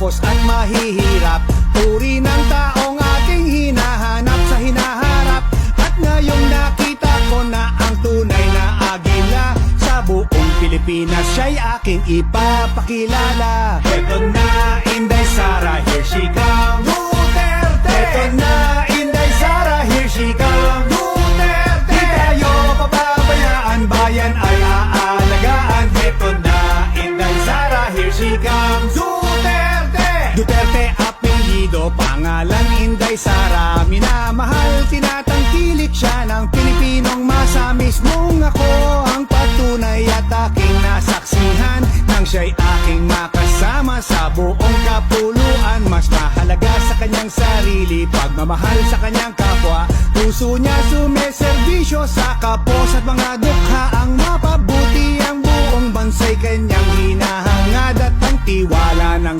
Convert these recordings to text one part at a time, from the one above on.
kapos at mahihirap. Turi ng taong ating hinahanap sa hinaharap. At ngayong nakita ko na ang tunay na agila Sa buong Pilipinas siya'y aking ipapakilala. Eto na Inday Sara, here she comes. Duterte. Eto na Inday Sara, here she comes. Duterte. Di tayo pababayaan, bayan ay aalagaan. Eto na Inday Sara, here she comes pangalan Inday Sara. Minamahal, tinatangkilik siya ng Pilipinong masa. Mismong ako ang patunay at aking nasaksihan. Nang siya'y aking makasama sa buong kapuluan. Mas mahalaga sa kanyang sarili Pagmamahal sa kanyang kapwa. Puso niya sumeservisyo sa kapos at mga dukha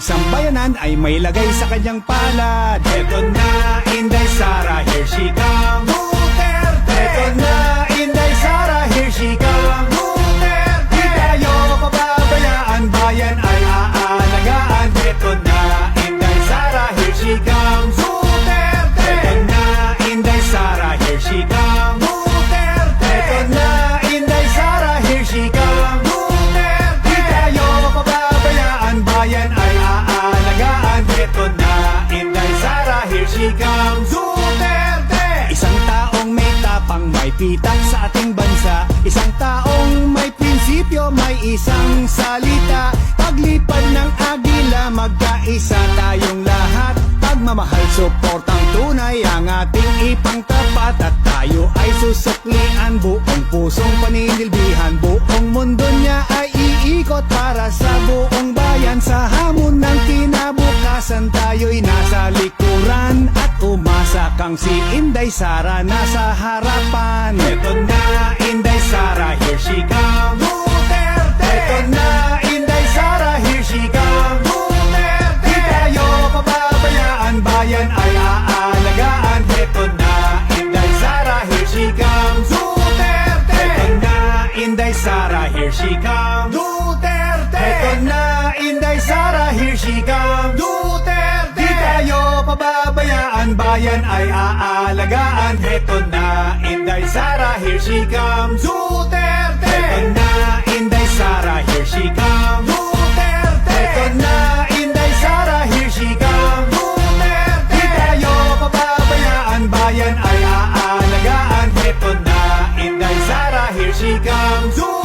ng sambayanan ay may lagay sa kanyang palad. Eto na Inday Sara, here she comes. Duterte! Eto na aalagaan Eto na Inday Sara, here she comes. Duterte! Isang taong may tapang, may pitak sa ating bansa. Isang taong may prinsipyo, may isang salita. Paglipad sa buong bayan. Sa hamon ng kinabukasan, tayo'y nasa likuran At umasa kang si Inday Sara nasa harapan. Eto na Inday Sara, here she comes Duterte. Eto na Inday Sara, here she comes Duterte. Di tayo pababayaan, bayan ay aalagaan. Eto na Inday Sara, here she comes Duterte. Eto na Inday Sara, here she comes Duterte Heto na, Inday Sara, here she comes Duterte! Di tayo pababayaan, bayan ay aalagaan Heto na, Inday Sara, here she comes Duterte! Heto na, Inday Sara, here she comes Duterte! Heto na, Inday Sara, here she comes Duterte! Di tayo pababayaan, bayan ay aalagaan Heto na, Inday Sara, here she comes Duterte!